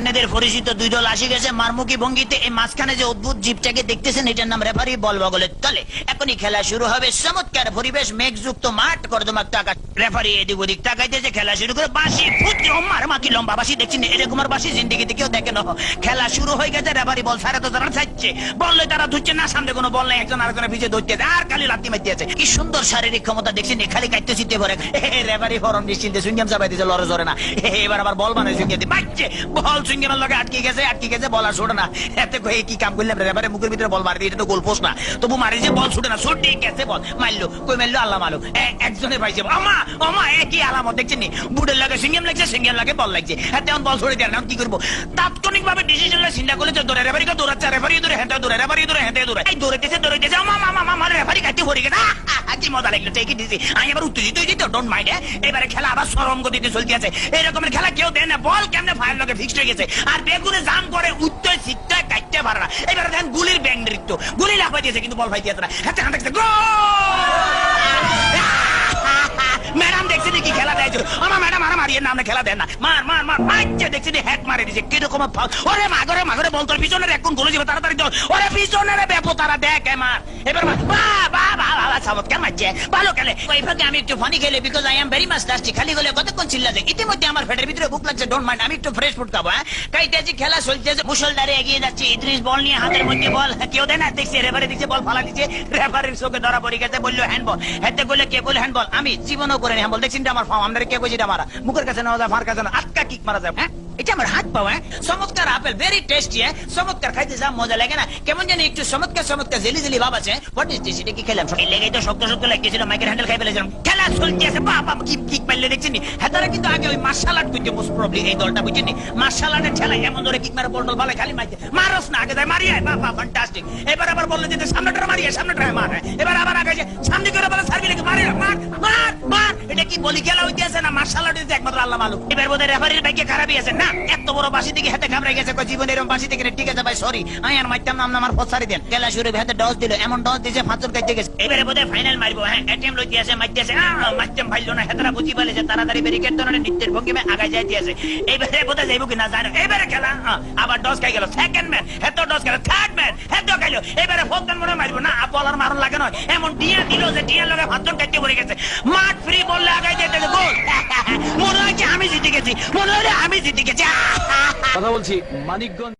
আপনাদের পরিচিত দুই দল আসি গেছে মারমুখী ভঙ্গিতে। এই মাঝখানে যে অদ্ভুত জীবটাকে দেখতেছেন, এটার নাম রেফারি বল বগলের তলে। এখনই খেলা শুরু হবে। চমৎকার পরিবেশ, মেঘযুক্ত মাঠ, কর্দমাক্ত আকাশ। রেফারি এদিক ওদিক তাকাইতেছে খেলা শুরু করে বাসি ফুটি মার মাকি লম্বা বাসি দেখছেন এরকম আর বাসি জিন্দিগিতে কেউ দেখে না। খেলা শুরু হয়ে গেছে, রেফারি বল সাড়ে তো তারা ছাড়ছে। বললে তারা ধুচ্ছে, না, সামনে কোনো বল নাই। একজন আরেকজনের পিছিয়ে ধরতে আর খালি লাত্তি মারতে আছে। কি সুন্দর শারীরিক ক্ষমতা দেখছেন খালি কাটতে চিনতে পারে রেফারি ফরম নিশ্চিন্তে সুইঙ্গাম চাপাই দিয়েছে লড়ে জরে না। এবার আবার বল দিয়ে। বাচ্চে বল সুইঙ্গামের লগে আটকে গেছে আটকে গেছে বল আর ছোটে না। এতে কয়ে কি কাম করলাম রেফারি মুখের ভিতরে বল মারি দিয়ে, এটা তো গোল পোস্ট না। তবু মারি যে বল ছুটে না। ছুটে গেছে বল। মারলো কই মারলো? আল্লাহ মারলো। একজনে পাইছে আমা আমা একই আলামত দেখছেন বুড়ের লাগে সিঙ্গেম লাগছে সিঙ্গেম লাগে বল লাগছে। হ্যাঁ তেমন বল ছড়ে দেয় না কি করব? তাৎক্ষণিক ভাবে ডিসিশন চিন্তা করলে যে দৌড়ে রেফারিকে দৌড়াচ্ছে রেফারি দৌড়ে হেঁটে দৌড়ে রেফারি দৌড়ে হেঁটে দৌড়ে। এই দৌড়াইতেছে দৌড়াইতেছে। আমা মামা মামা রেফারি কাটি পড়ে গেছে। কি মজা লাগল দিছি আমি উত্তেজিত হয়ে যেত ডোন্ট মাইন্ড এবারে খেলা আবার সরম গতিতে চলতে আছে। খেলা কেউ দেয় না, বল কেমনে ফায়ার ফিক্সড হয়ে গেছে। আর বেগুনে জাম করে, উত্তর কাটতে পারে না। এবারে দেখেন গুলির ব্যাং নৃত্য গুলি দিয়েছে, কিন্তু বল না। হাতে হাতে ম্যাডাম দেখছি খেলা দেয় আমার ম্যাডাম আর মারিয়ে নামে খেলা দেন না। মার মার মার মারছে দেখছি হ্যাক মারে দিছে কীরকম ওরে মাগরে মাগরে বল তোর পিছনের এখনগুলো যাবে, তাড়াতাড়ি ওরে পিছনের ব্যাপো তারা দেখ মার। এবার বা বা আমি লাস্টি খালি গলে চিল্লা ফেটের ভিতরে আমি হ্যাঁ? এগিয়ে যাচ্ছে। বল নিয়ে হাতের বল। না বল ফালা ধরা পড়ে গেছে, বলল হেতে বললে কে বলে আমি জীবনও করে হ্যান্ডবল দেখছি আমার ফার্ম আমাদের কে কইছি মারা মুখের কাছে কাছে আটকা কিক মারা যায় হ্যাঁ? এটা আমার হাত পাওয়া হ্যাঁ? চমৎকার আপেল ভেরি টেস্টি হ্যাঁ? চমৎকার খাইতে যা মজা লাগে না? কেমন জানি একটু চমৎকার চমৎকার জেলি জেলি ভাব আছে। হোয়াট ইজ দিস এটা কি খেলাম? তো শক্ত শক্ত মাইকের হ্যান্ডেল খাই ফেলেছিলাম। খেলা চলতে আছে কি কিক মারলে দেখছেন হ্যাঁ কিন্তু আগে ওই মার্শাল আর্ট করতে মোস্ট প্রবলি এই দলটা, বুঝছেন মার্শাল আর্টের এমন ধরে কিক মারে বল টল ভালো খালি মাইতে মারস না, আগে যায় মারিয়ে বাবা ফ্যান্টাস্টিক এবার আবার বললে যে সামনেটা মারিয়ে সামনেটা মার। এবার আবার আগে সামনে করে বলে সার্ভি লেগে মারি, মার মার এটা কি বলি খেলা হইতে আছে না মার্শাল আর্ট একমাত্র আল্লাহ মালুম এবার বোধহয় রেফারির ভাগ্যে খারাপই আছে। না এত বড় বাসি থেকে হাতে ঘাবড়ে গেছে কই জীবন এরকম বাসি থেকে ঠিক আছে ভাই সরি আমি আর মাইতাম নাম আমার ফসারি দেন। খেলা শুরু হাতে ডস দিল, এমন ডস দিয়েছে ফাঁচর কাটতে গেছে। এবারে বোধহয় ফাইনাল মারবো হ্যাঁ এটিএম লইতে আছে মারতে আছে মারতাম ভাইলো না, হেতরা বুঝি পালে যে তাড়াতাড়ি ব্যারিকেড ধরনের নৃত্যের ভঙ্গিমে আগায় যাইতে আছে এইবারে বোধহয় যাইবো কি না, জানো? এবারে খেলা আবার ডস খাই গেল। সেকেন্ড ম্যাচ হেত ডস গেল থার্ড ম্যাচ হেত খাইলো। এবারে ফোর্থ মনে হয় মারবো না বলার মারণ লাগে নয়। এমন টিয়া দিল যে, টিয়ার লগে ফাঁচর কাটতে পড়ে গেছে। মাঠ ফ্রি বললে আগায় যেতে গোল। মনে হলে আমি জিতে গেছি। কথা বলছি মানিকগঞ্জ